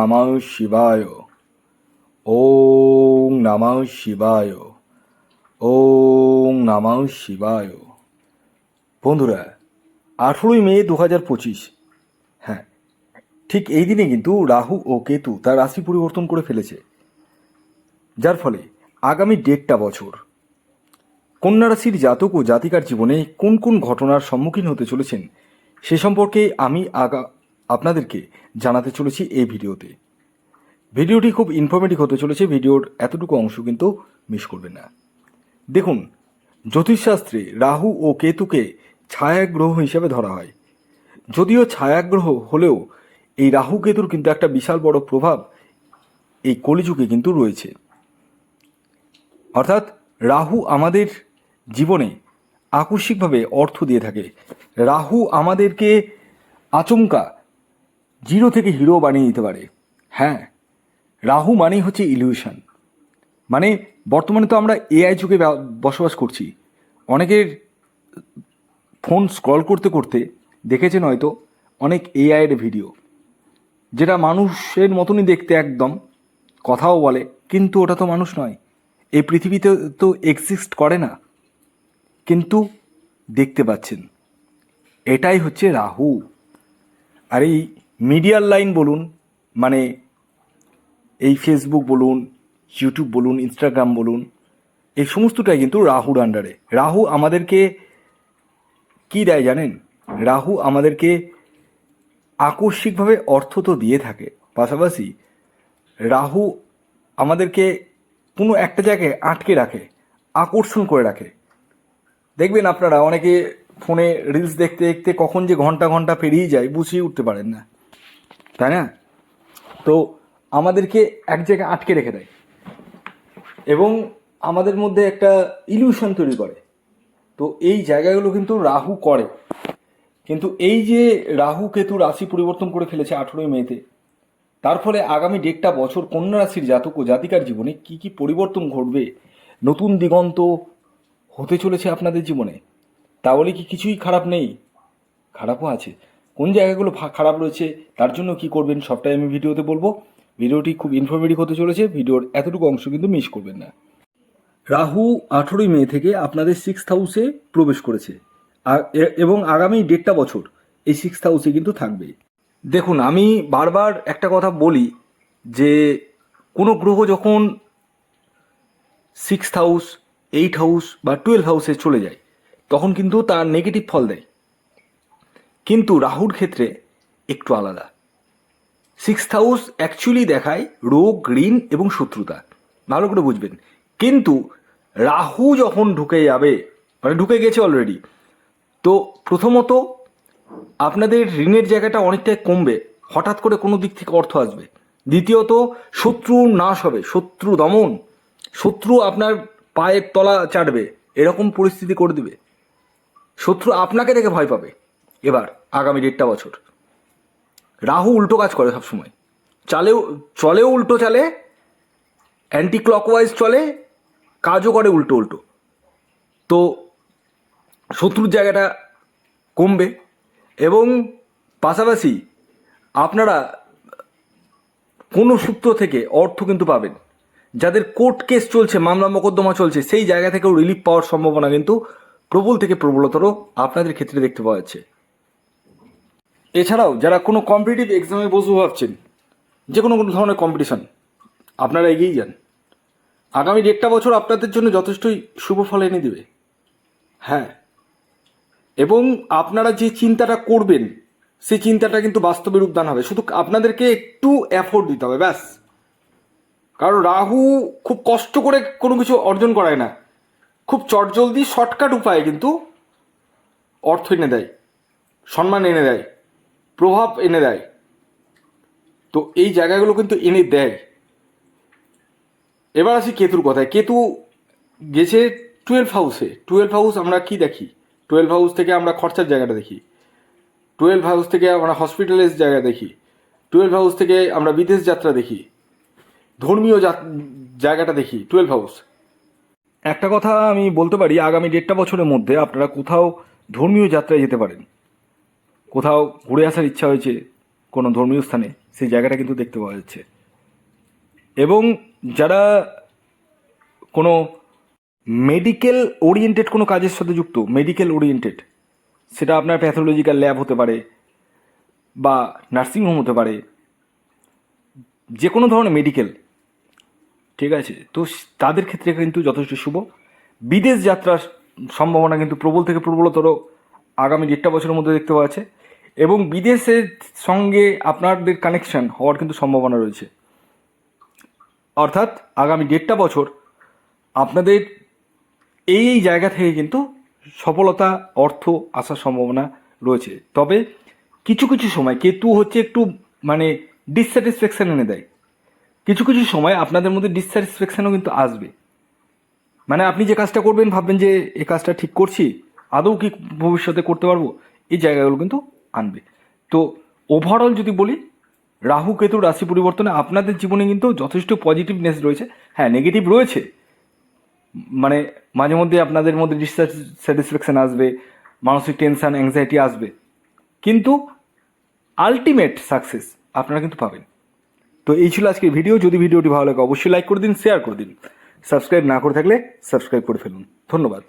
নমঃ শিবায়। ওং নমঃ শিবায়। ওং নমঃ শিবায়। বন্ধুরা, আঠেরোই মে দু হাজার পঁচিশ। হ্যাঁ ঠিক এই দিনে কিন্তু রাহু ও কেতু তার রাশি পরিবর্তন করে ফেলেছে। যার ফলে আগামী দেড়টা বছর। কন্যা রাশির জাতক ও জাতিকার জীবনে কোন কোন ঘটনার সম্মুখীন হতে চলেছেন সে সম্পর্কে আমি আগা আপনাদেরকে জানাতে চলেছি এই ভিডিওতে। ভিডিওটি খুব ইনফরমেটিভ হতে চলেছে, ভিডিওর এতটুকু অংশ কিন্তু মিস করবেন না। দেখুন, জ্যোতিষশাস্ত্রে রাহু ও কেতুকে ছায়াগ্রহ হিসেবে ধরা হয়। যদিও ছায়াগ্রহ হলেও এই রাহু কেতুর কিন্তু একটা বিশাল বড় প্রভাব এই কলিযুগে কিন্তু রয়েছে। অর্থাৎ রাহু আমাদের জীবনে আকস্মিকভাবে অর্থ দিয়ে থাকে। রাহু আমাদেরকে আচমকা জিরো থেকে হিরো বানিয়ে দিতে পারে। হ্যাঁ রাহু মানেই হচ্ছে ইলিউশন মানে বর্তমানে তো আমরা এআই যুগে বসবাস করছি। অনেকের ফোন স্ক্রল করতে করতে দেখেছেন হয়তো অনেক এআইয়ের ভিডিও। যেটা মানুষের মতনই দেখতে একদম, কথাও বলে, কিন্তু ওটা তো মানুষ নয়। এই পৃথিবীতে তো এক্সিস্ট করে না। কিন্তু দেখতে পাচ্ছেন, এটাই হচ্ছে রাহু। আর এই মিডিয়ার লাইন বলুন মানে এই ফেসবুক বলুন ইউটিউব বলুন ইনস্টাগ্রাম বলুন, এই সমস্তটাই কিন্তু রাহুর আন্ডারে রাহু আমাদেরকে কি দেয় জানেন? রাহু আমাদেরকে আকস্মিকভাবে অর্থ তো দিয়ে থাকে। পাশাপাশি রাহু আমাদেরকে কোনো একটা জায়গায় আটকে রাখে, আকর্ষণ করে রাখে। দেখবেন আপনারা অনেকে ফোনে রিলস দেখতে দেখতে কখন যে ঘণ্টা ঘণ্টা পেরিয়ে যায় বুঝিয়ে উঠতে পারেন না। তাই না? তো আমাদেরকে এক জায়গায় আটকে রেখে দেয় এবং আমাদের মধ্যে একটা ইলিউশন তৈরি করে। তো এই জায়গাগুলো কিন্তু রাহু করে। কিন্তু এই যে রাহু কেতু রাশি পরিবর্তন করে ফেলেছে আঠেরোই মেতে, তার ফলে আগামী দেড়টা বছর কন্যা রাশির জাতক ও জাতিকার জীবনে কি কি পরিবর্তন ঘটবে, নতুন দিগন্ত হতে চলেছে আপনাদের জীবনে, তাহলে কি কিছুই খারাপ নেই? খারাপও আছে। কোন জায়গাগুলো খারাপ রয়েছে, তার জন্য কি করবেন, সবটাই আমি ভিডিওতে বলব। ভিডিওটি খুব ইনফরমেটিভ হতে চলেছে, ভিডিওর এতটুকু অংশ কিন্তু মিস করবেন না। রাহু আঠেরোই মে থেকে আপনাদের সিক্স হাউসে প্রবেশ করেছে। এবং আগামী দেড়টা বছর এই সিক্স হাউসে কিন্তু থাকবে। দেখুন, আমি বারবার একটা কথা বলি যে, কোনো গ্রহ যখন সিক্স হাউস এইট হাউস বা টুয়েলভ হাউসে চলে যায়, তখন কিন্তু তার নেগেটিভ ফল দেয়। কিন্তু রাহুর ক্ষেত্রে একটু আলাদা। সিক্স হাউস অ্যাকচুয়ালি দেখায় রোগ, ঋণ এবং শত্রুতা। ভালো করে বুঝবেন। কিন্তু রাহু যখন ঢুকে যাবে মানে ঢুকে গেছে অলরেডি তো প্রথমত আপনাদের ঋণের জায়গাটা অনেকটাই কমবে। হঠাৎ করে কোনো দিক থেকে অর্থ আসবে। দ্বিতীয়ত, শত্রু নাশ হবে। শত্রু দমন। শত্রু আপনার পায়ের তলা চাটবে। এরকম পরিস্থিতি করে দিবে। শত্রু আপনাকে দেখে ভয় পাবে। এবার আগামী দেড়টা বছর। রাহু উল্টো কাজ করে সবসময়। চালেও, চলেও উল্টো চালে অ্যান্টি ক্লকওয়াইজ চলে, কাজও করে উল্টো উল্টো। তো শত্রুর জায়গাটা কমবে এবং পাশাপাশি আপনারা কোনো সূত্র থেকে অর্থ কিন্তু পাবেন। যাদের কোর্ট কেস চলছে, মামলা মোকদ্দমা চলছে, সেই জায়গা থেকেও রিলিফ পাওয়ার সম্ভাবনা কিন্তু প্রবল থেকে প্রবলতর আপনাদের ক্ষেত্রে দেখতে পাওয়া যাচ্ছে। এছাড়াও যারা কোনো কম্পিটিটিভ এক্সামে বসবো ভাবছেন যে কোনো কোনো ধরনের কম্পিটিশন আপনারা এগিয়েই যান। আগামী দেড়টা বছর আপনাদের জন্য যথেষ্টই শুভ ফল এনে দেবে। হ্যাঁ। এবং আপনারা যে চিন্তাটা করবেন সেই চিন্তাটা কিন্তু বাস্তবে রূপদান হবে। শুধু আপনাদেরকে একটু এফোর্ট দিতে হবে, ব্যাস। কারণ রাহু খুব কষ্ট করে কোনো কিছু অর্জন করায় না। খুব চটজলদি শর্টকাট উপায়ে কিন্তু অর্থ এনে দেয়, সম্মান এনে দেয়। প্রভাব এনে দেয়। তো এই জায়গাগুলো কিন্তু এনে দেয়। এবার আসি কেতুর কথায়। কেতু গেছে টুয়েলভ হাউসে টুয়েলভ হাউস আমরা কি দেখি? টুয়েলভ হাউস থেকে আমরা খরচার জায়গাটা দেখি। টুয়েলভ হাউস থেকে আমরা হসপিটালের জায়গা দেখি। টুয়েলভ হাউস থেকে আমরা বিদেশ যাত্রা দেখি। ধর্মীয় জায়গাটা দেখি টুয়েলভ হাউস একটা কথা আমি বলতে পারি, আগামী দেড়টা বছরের মধ্যে আপনারা কোথাও ধর্মীয় যাত্রায় যেতে পারেন। কোথাও ঘুরে আসার ইচ্ছা হয়েছে কোনো ধর্মীয় স্থানে, সেই জায়গাটা কিন্তু দেখতে পাওয়া যাচ্ছে। এবং যারা কোনো মেডিকেল ওরিয়েন্টেড কোনো কাজের সাথে যুক্ত মেডিকেল ওরিয়েন্টেড সেটা আপনার প্যাথোলজিক্যাল ল্যাব হতে পারে বা নার্সিংহোম হতে পারে, যে কোনো ধরনের মেডিকেল ঠিক আছে? তো তাদের ক্ষেত্রে কিন্তু যথেষ্ট শুভ। বিদেশ যাত্রার সম্ভাবনা কিন্তু প্রবল থেকে প্রবলতর আগামী দেড়টা বছরের মধ্যে দেখতে পাওয়া যাচ্ছে। এবং বিদেশের সঙ্গে আপনাদের কানেকশন হওয়ার কিন্তু সম্ভাবনা রয়েছে। অর্থাৎ আগামী দেড়টা বছর আপনাদের এই এই জায়গা থেকে কিন্তু সফলতা, অর্থ আসার সম্ভাবনা রয়েছে। তবে কিছু কিছু সময় কেতু হচ্ছে একটু মানে ডিসস্যাটিসফ্যাকশন এনে দেয়। কিছু কিছু সময় আপনাদের মধ্যে ডিসস্যাটিসফ্যাকশনও কিন্তু আসবে। মানে আপনি যে কাজটা করবেন, ভাববেন যে এই কাজটা ঠিক করছি, আদৌ কি ভবিষ্যতে করতে পারব? এই জায়গাগুলো কিন্তু আনবে। তো ওভারঅল যদি বলি, রাহু কেতুর রাশি পরিবর্তনে আপনাদের জীবনে কিন্তু যথেষ্ট পজিটিভনেস রয়েছে। হ্যাঁ নেগেটিভ রয়েছে। মানে মাঝে মধ্যে আপনাদের মধ্যে ডিসস্যাটিসফ্যাকশন আসবে, মানসিক টেনশন অ্যাংজাইটি আসবে। কিন্তু আলটিমেট সাকসেস আপনারা কিন্তু পাবেন। তো এই ছিল আজকের ভিডিও যদি ভিডিওটি ভালো লাগে, অবশ্যই লাইক করে দিন শেয়ার করে দিন। সাবস্ক্রাইব না করে থাকলে সাবস্ক্রাইব করে ফেলুন। ধন্যবাদ।